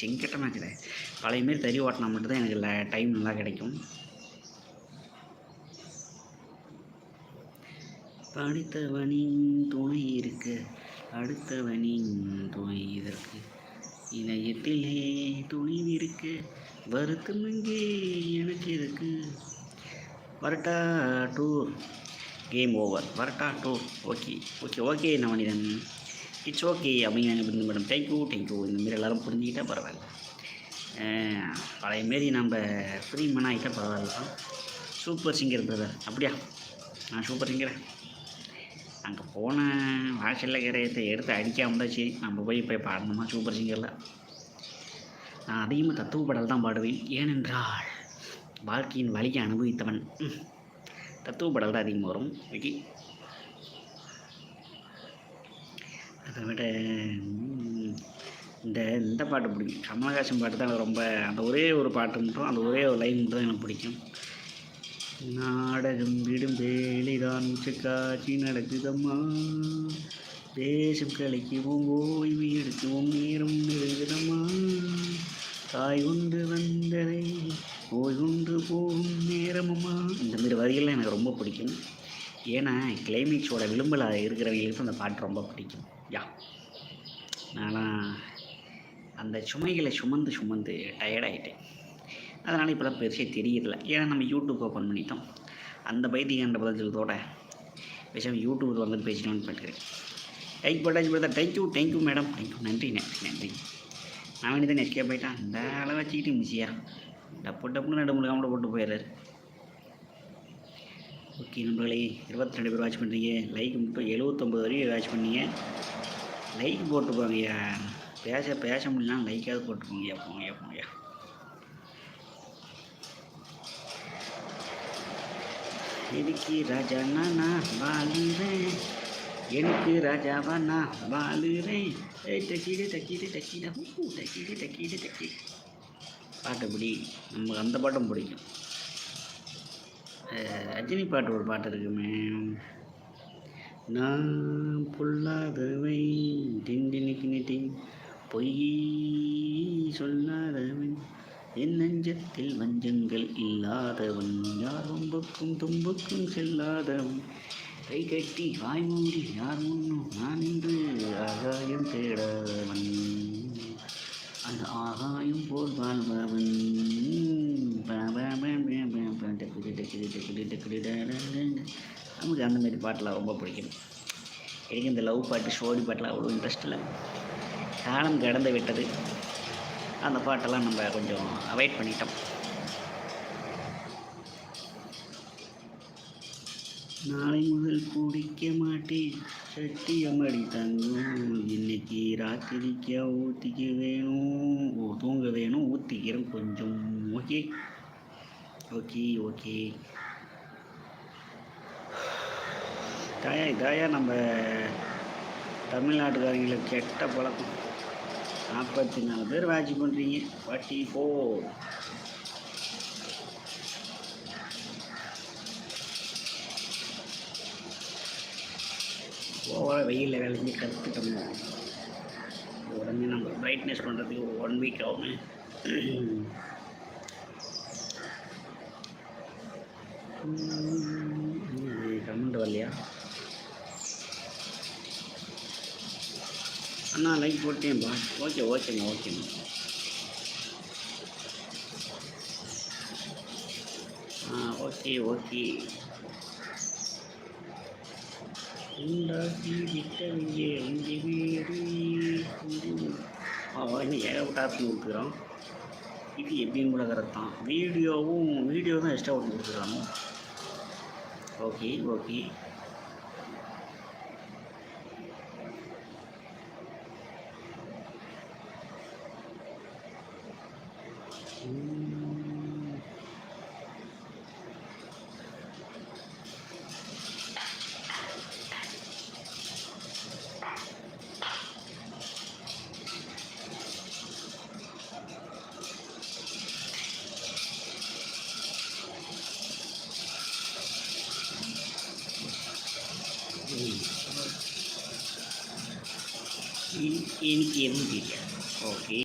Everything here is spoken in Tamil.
செங்கட்டமாக இருக்குது பழைய மாரி தறி ஓட்டினா மட்டும்தான் எனக்கு ல டைம் நல்லா கிடைக்கும். படித்தவனின் துணை இருக்கு அடுத்தவனின் துணை இதற்கு. இணையத்திலே துணிவு இருக்கு வருத்தம் இங்கே எனக்கு இருக்கு. வரட்டா டூர் கேம் ஓவர் வரட்டா tour okay okay okay Navanithan it's okay அப்படிங்கிறாங்க புரிஞ்சு மேடம் தேங்க்யூ தேங்க்யூ இந்த மாரி எல்லோரும் புரிஞ்சுக்கிட்டால் பரவாயில்ல. பழைய மாரி நம்ம ஃப்ரீ மன ஆகிட்டா பரவாயில்ல. சூப்பர் சிங்கர் பிரதர் அப்படியா? நான் சூப்பர் சிங்கர் அங்கே போன வாசலில் கரையத்தை எடுத்து அடிக்காமல் தான் சரி. நம்ம போய் போய் பாடணுமா சூப்பர் சிங்கரில் நான் அதிகமாக தத்துவ பாடல் தான் பாடுவேன். ஏனென்றால் வாழ்க்கையின் வழியை அனுபவித்தவன். ம். தத்துவ பாடல் தான் அதிகமாக வரும். ஓகே அதை விட இந்த இந்த பாட்டு பிடிக்கும். கமலஹாசன் பாட்டு தான் எனக்கு ரொம்ப அந்த ஒரே ஒரு பாட்டு மட்டும் அந்த ஒரே ஒரு லைன் மட்டும் தான் எனக்கு பிடிக்கும். நாடகம் விடும் வேலைதான் காட்சி நடக்குதம்மா. தேசம் கழிக்கவும் ஓய்வு எடுக்குவோம் நேரம் நெருங்குதம்மா. தாய் ஒன்று வந்ததை ஓய் ஒன்று போகும் நேரமம்மா. இந்த மாதிரி வரிகள்லாம் எனக்கு ரொம்ப பிடிக்கும். ஏன்னா கிளைமேக்ஸோட விளிம்பில் இருக்கிறவங்களுக்கு அந்த பாட்டு ரொம்ப பிடிக்கும். யா. நான்லாம் அந்த சுமைகளை சுமந்து சுமந்து டயர்டாயிட்டேன் அதனால் இப்போலாம் பெருசாக தெரியல ஏன்னா நம்ம யூடியூப் ஓப்பன் பண்ணிட்டோம். அந்த பைத்தியன்ற பதிலத்தோட விஷயம் யூடியூப் வந்து பேசலாம்னு பண்ணிக்கிறேன் லைக் பட்டாச்சு பார்த்தா தேங்க்யூ தேங்க்யூ மேடம் தேங்க்யூ நன்றி நன்றி நன்றி. நான் வேண்டியதான் எஸ்கே போயிட்டான். அந்த அளவு வச்சுக்கிட்டு மிஸியா. டப்பு டப்புன்னு ரெண்டு மூணு காமெண்ட் போட்டு போயிடுறாரு. ஓகே நண்பர்களே இருபத்தி ரெண்டு பேர் வாட்ச் பண்ணுறீங்க லைக் மட்டும் எழுபத்தொம்பது வரையும் வாட்ச் பண்ணீங்க. லைக் போட்டு போங்கய்யா பேச பேச முடியலாம் லைக்காவது போட்டு போங்கய்யா போங்கய்யா. போங்கய்யா எனக்கு ராஜானா நான் வாழுறேன்? எனக்கு ராஜாவா நான் வாழுறேன். ஏய் டக்கீடு டக்கீடு டக்கீடா. ஹூ டக்கீடு டக்கீடு டக்கீடு. பாட்டு பிடி. நமக்கு அந்த பாட்டும் பிடிக்கும். ரஜினி பாட்டு ஒரு பாட்டு இருக்குமே. நான் பொல்லாதவை டிண்டினிக்கு நிட்டிங் பொய் சொல்லாதவன் என் நெஞ்சத்தில் வஞ்சங்கள் இல்லாதவன் யார் ஒம்புக்கும் தும்புக்கும் செல்லாதவன் கை கட்டி வாய் மூடி யார் முன்னும் நான் என்று ஆகாயம் தேடாதவன் அந்த ஆகாயம் போல் வாழ்பவன் ப- ப- ப- ப- ப- நமக்கு அந்த மாதிரி பாட்டெலாம் ரொம்ப பிடிக்கும். எனக்கு இந்த லவ் பாட்டு ஷோடி பாட்டெலாம் அவ்வளோ இன்ட்ரெஸ்ட் இல்லை. காலம் கடந்து விட்டது. அந்த பாட்டெல்லாம் நம்ம கொஞ்சம் அவாய்ட் பண்ணிட்டோம். நாளை முதல் குடிக்க மாட்டேன். சட்டியமடி தங்கும். இன்னைக்கு ராத்திரிக்க ஊற்றிக்க வேணும். ஓ தூங்க வேணும். ஊற்றிக்கிறேன் கொஞ்சம். ஓகே? Okay okay. தாயா இதாயா நம்ம தமிழ்நாட்டுக்காரங்களுக்கு கெட்ட பழக்கம் நாற்பத்தி நாலு பேர் வாட்ச் பண்ணுறீங்க ஃபார்ட்டி ஃபோர் ஓவராக வெயிலில் விளைஞ்சி கற்றுக்கிட்டோமோ உடனே நம்ம பிரைட்னஸ் பண்ணுறதுக்கு ஒரு ஒன் வீக் ஆகும் கமெண்ட் வரலையா அண்ணா லைக் போட்டேன் பா. ஓகே ஓகேங்க ஓகேங்க. ஆ ஓகே ஓகே. உண்டாக்கி அஞ்சு வீடு இன்னும் ஏகப்பட்ட ஆப்ஷன் இது எப்படின்னு கூட கரெக்ட் தான் வீடியோவும் வீடியோ தான் எக்ஸ்ட்ரா ஒன்று கொடுக்குறாங்க okay okay. in in in video okay